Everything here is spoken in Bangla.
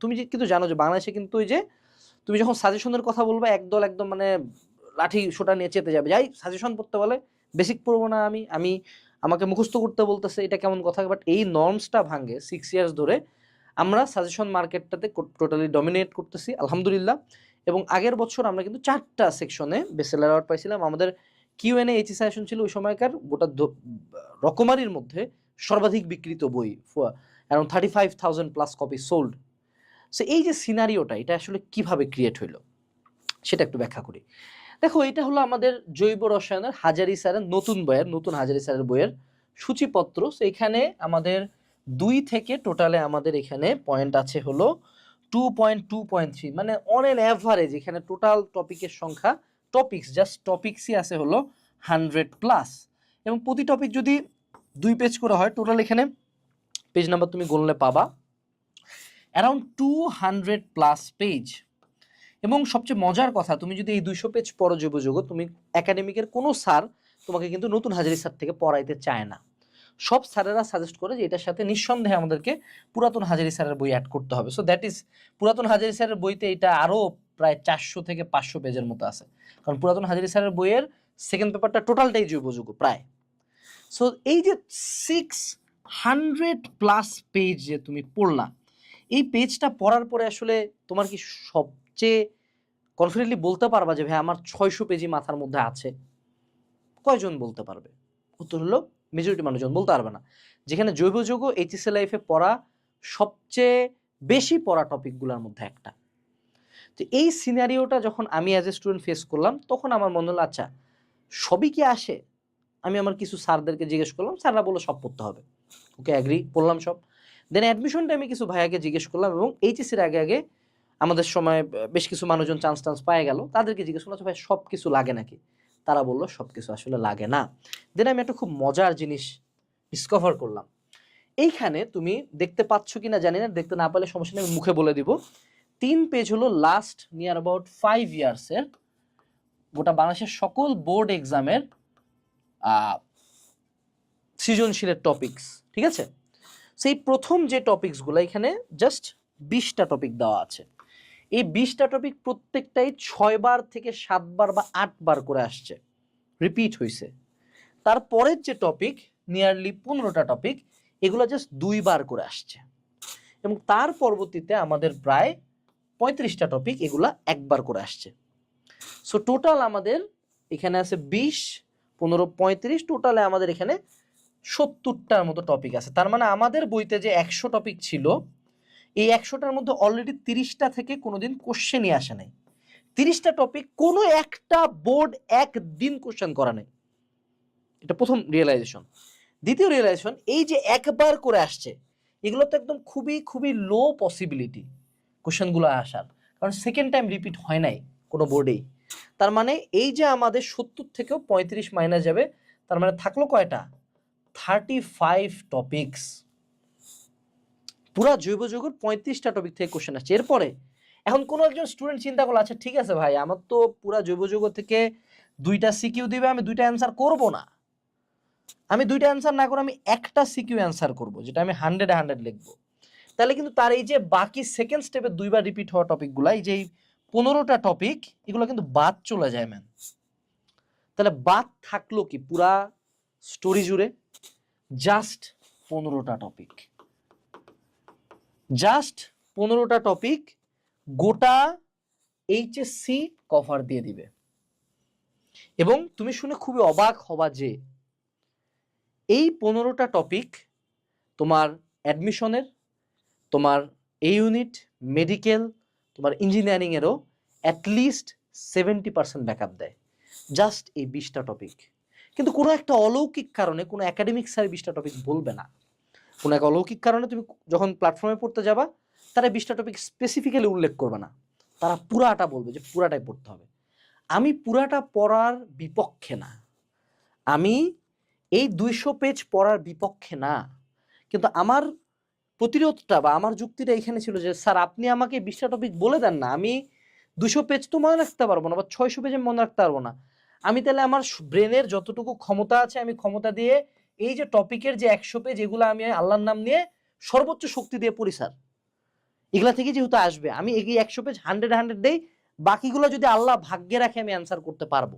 তুমি যে, কিন্তু জানো যে, বাংলাদেশে কিন্তু ওই যে, তুমি যখন সাজেশনের কথা বলবে, একদল একদম মানে লাঠি সোটা নিয়ে চেতে যাবে। যাই সাজেশন পড়তে বলে বেসিক পড়ব না আমি আমি আমাকে মুখস্থ করতে বলতেছে, এটা কেমন কথা? বাট এই নর্মসটা ভাঙে সিক্স ইয়ার্স ধরে, আমরা সাজেশন মার্কেটটাতে টোটালি ডমিনেট করতেছি, আলহামদুলিল্লাহ। এবং আগের বছর আমরা কিন্তু চারটা সেকশনে বেসেলার অ্যাওয়ার্ড পাইছিলাম। আমাদের কিউ এন এইচি সাজেশন ছিল ওই সময়কার, গোটা রকমারির মধ্যে সর্বাধিক বিক্রিত বই around thirty five thousand plus copy sold so এই যে সিনারিওটা এটা আসলে কীভাবে ক্রিয়েট হইল? সেটা একটু ব্যাখ্যা করি। দেখো, এটা হলো আমাদের জৈব রসায়নের হাজারি স্যারের নতুন বইয়ের, নতুন হাজারি স্যারের বইয়ের সূচিপত্র। So, এখানে আমাদের দুই থেকে টোটালে আমাদের এখানে পয়েন্ট আছে হলো two point two point three মানে অন এন অ্যাভারেজ এখানে টোটাল টপিকের সংখ্যা টপিকস জাস্ট টপিক্সই আছে হলো হান্ড্রেড প্লাস এবং প্রতি টপিক যদি দুই পেজ করে হয় টোটাল এখানে পেজ নাম্বার তুমি গুনলে পাবা। Around two hundred plus page এবং সবচেয়ে মজার কথা, তুমি যদি এই দুইশো পেজ পড়ো যোগ তুমি একাডেমিকের কোনো স্যার তোমাকে কিন্তু নতুন হাজারি স্যার থেকে পড়াইতে চায় না। সব স্যারেরা সাজেস্ট করে যে এটার সাথে নিঃসন্দেহে আমাদেরকে পুরাতন হাজারি স্যারের বই অ্যাড করতে হবে। সো দ্যাট ইজ পুরাতন হাজারি স্যারের বইতে এটা আরও প্রায় চারশো থেকে পাঁচশো পেজের মতো আছে। কারণ পুরাতন হাজারি স্যারের বইয়ের সেকেন্ড পেপারটা টোটালটাই জৈবযোগ্য প্রায়। সো এই যে সিক্স হান্ড্রেড প্লাস পেজ যে তুমি পড়লা এই পেজটা পড়ার পরে আসলে তোমার কি সবচেয়ে কনফিডেন্টলি বলতে পারবা যে ভাই আমার ছয়শো পেজই মাথার মধ্যে আছে কয়জন বলতে পারবে? উত্তর হলো মেজরিটি মানুষজন বলতে পারবে না। যেখানে জৈব যৌগ এইচএসএ লাইফে পড়া সবচেয়ে বেশি পড়া টপিকগুলোর মধ্যে একটা। তো এই সিনারিওটা যখন আমি অ্যাজ এ স্টুডেন্ট ফেস করলাম, তখন আমার মনে হলো আচ্ছা সবই কি আসে? আমি আমার কিছু স্যারদেরকে জিজ্ঞেস করলাম, স্যাররা বলল, সব পড়তে হবে। ওকে অ্যাগ্রি পড়লাম সব। দেন অ্যাডমিশন টাইমে কিছু ভাইয়াকে জিজ্ঞেস করলাম এবং এইচএসির আগে আগে আমাদের সময় বেশ কিছু মানুষজন চান্স টান্স পায়ে গেল। তাদেরকে জিজ্ঞেস করলাম আচ্ছা ভাই সব কিছু লাগে নাকি? তারা বলল সব কিছু আসলে লাগে না। দেন আমি একটা খুব মজার জিনিস ডিসকভার করলাম। এইখানে তুমি দেখতে পাচ্ছ কি না জানি না, দেখতে না পারলে সমস্যা নেই, আমি মুখে বলে দিব। তিন পেজ হলো লাস্ট নিয়ার অ্যাবাউট ফাইভ ইয়ার্সের গোটা বাংলাদেশের সকল বোর্ড এক্সামের সৃজনশীলের টপিকস ঠিক আছে? সেই প্রথম যে টপিকসগুলো এখানে জাস্ট বিশটা টপিক দেওয়া আছে। এই বিশটা টপিক প্রত্যেকটাই ছয়বার থেকে সাতবার বা আটবার করে আসছে। রিপিট হয়েছে তারপরের যে টপিক নিয়ারলি পনেরোটা টপিক এগুলো জাস্ট দুইবার করে আসছে। এবং তার পরবর্তীতে আমাদের প্রায় পঁয়ত্রিশটা টপিক এগুলা একবার করে আসছে। সো টোটাল আমাদের এখানে আছে বিশ, পনেরো, পঁয়ত্রিশ টোটালে আমাদের এখানে সত্তরটার মতো টপিক আছে। তার মানে আমাদের বইতে যে একশো টপিক ছিল, এই একশোটার মধ্যে অলরেডি তিরিশটা থেকে কোনোদিন কোশ্চেনই আসে নাই। তিরিশটা টপিক কোনো একটা বোর্ড একদিন কোশ্চেন করা নেই। এটা প্রথম রিয়েলাইজেশন দ্বিতীয় রিয়েলাইজেশন এই যে একবার করে আসছে, এগুলো তো একদম খুবই খুবই লো পসিবিলিটি কোশ্চেনগুলো আসার। কারণ সেকেন্ড টাইম রিপিট হয় নাই কোনো বোর্ডেই তার মানে এই যে আমাদের সত্তর থেকেও পঁয়ত্রিশ মাইনাস যাবে, তার মানে থাকল কয়টা? থার্টি ফাইভ টপিকস পুরা জৈব যৌগের পঁয়ত্রিশটা টপিক থেকে কোশ্চেন আসছে। এরপরে, এখন কোনো একজন স্টুডেন্ট চিন্তা করল আচ্ছা ঠিক আছে ভাই, আমার তো পুরা জৈব যৌগ থেকে দুইটা সিকিউ দিবে, আমি দুইটা অ্যান্সার করব না। আমি দুইটা অ্যান্সার না করে আমি একটা সিকিউ অ্যান্সার করব, যেটা আমি হান্ড্রেড হান্ড্রেড লিখব। তাহলে কিন্তু তার এই যে বাকি সেকেন্ড স্টেপে দুইবার রিপিট হওয়া টপিকগুলো এই যে পনেরোটা টপিক এগুলো কিন্তু বাদ চলে যায় ম্যাম তাহলে বাদ থাকল কি? পুরা স্টোরি জুড়ে জাস্ট পনেরোটা টপিক জাস্ট পনেরোটা টপিক গোটা এইচএসসি কভার দিয়ে দিবে। এবং তুমি শুনে খুবই অবাক হবা যে এই পনেরোটা টপিক তোমার অ্যাডমিশনের তোমার এই ইউনিট মেডিকেল তোমার ইঞ্জিনিয়ারিংয়েরও at least seventy percent backup দেয়। জাস্ট এই বিশটা টপিক কিন্তু কোনো একটা অলৌকিক কারণে, কোনো একাডেমিক স্যার বিশটা টপিক বলবে না। কোনো এক অলৌকিক কারণে তুমি যখন প্ল্যাটফর্মে পড়তে যাবা, তারা বিশটা টপিক স্পেসিফিক্যালি উল্লেখ করবে না। তারা পুরাটা বলবে যে পুরাটাই পড়তে হবে। আমি পুরাটা পড়ার বিপক্ষে না। আমি এই দুইশো পেজ পড়ার বিপক্ষে না। কিন্তু আমার প্রতিরোধটা বা আমার যুক্তিটা এখানে ছিল যে, স্যার, আপনি আমাকে বিশটা টপিক বলে দেন না। আমি দুশো পেজ তো মনে রাখতে পারব না বা ছয়শো পেজে মনে রাখতে পারব না। আমি তাহলে আমার ব্রেনের যতটুকু ক্ষমতা আছে, আমি ক্ষমতা দিয়ে এই যে টপিকের যে একশো পেজ যেগুলো আমি আল্লাহর নাম নিয়ে সর্বোচ্চ শক্তি দিয়ে পড়ি, স্যার। এগুলা থেকে যেহেতু আসবে, আমি এই একশো পেজ হান্ড্রেড হান্ড্রেড দেই, বাকিগুলো যদি আল্লাহ ভাগ্যে রাখে, আমি অ্যান্সার করতে পারব।